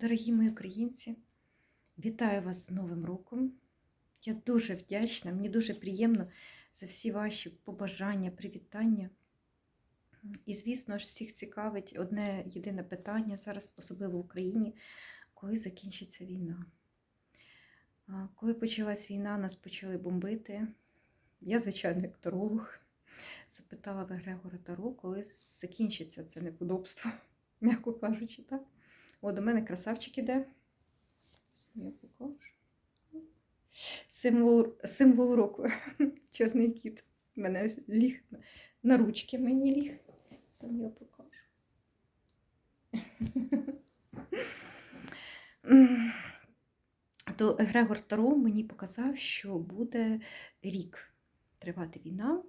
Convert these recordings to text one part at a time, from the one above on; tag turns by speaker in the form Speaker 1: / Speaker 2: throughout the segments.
Speaker 1: Дорогі мої українці, вітаю вас з Новим роком. Я дуже вдячна, мені дуже приємно за всі ваші побажання, привітання. І, звісно ж, всіх цікавить одне єдине питання зараз, особливо в Україні, коли закінчиться війна. Коли почалась війна, нас почали бомбити. Я, звичайно, як таролог, запитала в Егрегора Таро, коли закінчиться це неподобство, м'яко кажучи, так? О, до мене красавчик іде. Я покажу. Символ, символ року. Чорний кіт. Мене ліг на- ручки мені ліг. Сам я покажу. То Егрегор Таро мені показав, що буде рік тривати війна,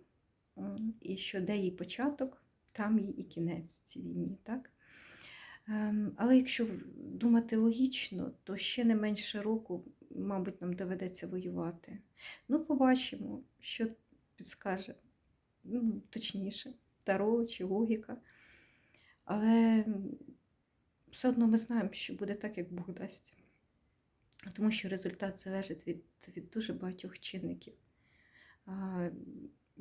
Speaker 1: і що де її початок, там її і кінець цій війні. Так? Ем, Але якщо думати логічно, то ще не менше року, мабуть, нам доведеться воювати. Ну, побачимо, що підскаже ну, точніше, таро чи логіка. Але все одно ми знаємо, що буде так, як Бог дасть. Тому що результат залежить від, від дуже багатьох чинників.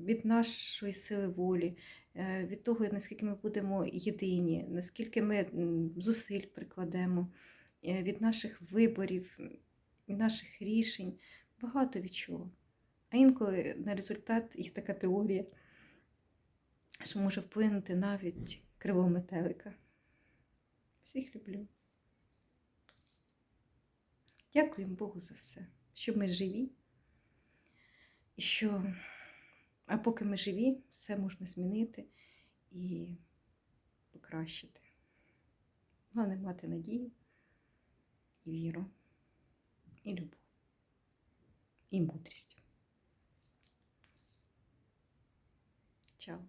Speaker 1: Від нашої сили волі, е, від того, наскільки ми будемо єдині, наскільки ми зусиль прикладемо, е, від наших виборів, від наших рішень, багато від чого. А інколи на результат є така теорія, що може вплинути навіть кривого метелика. Всіх люблю. Дякуємо Богу за все, що ми живі. І що, а поки ми живі, все можна змінити і покращити. Головне мати надію, і віру, і любов, і мудрість. Чао.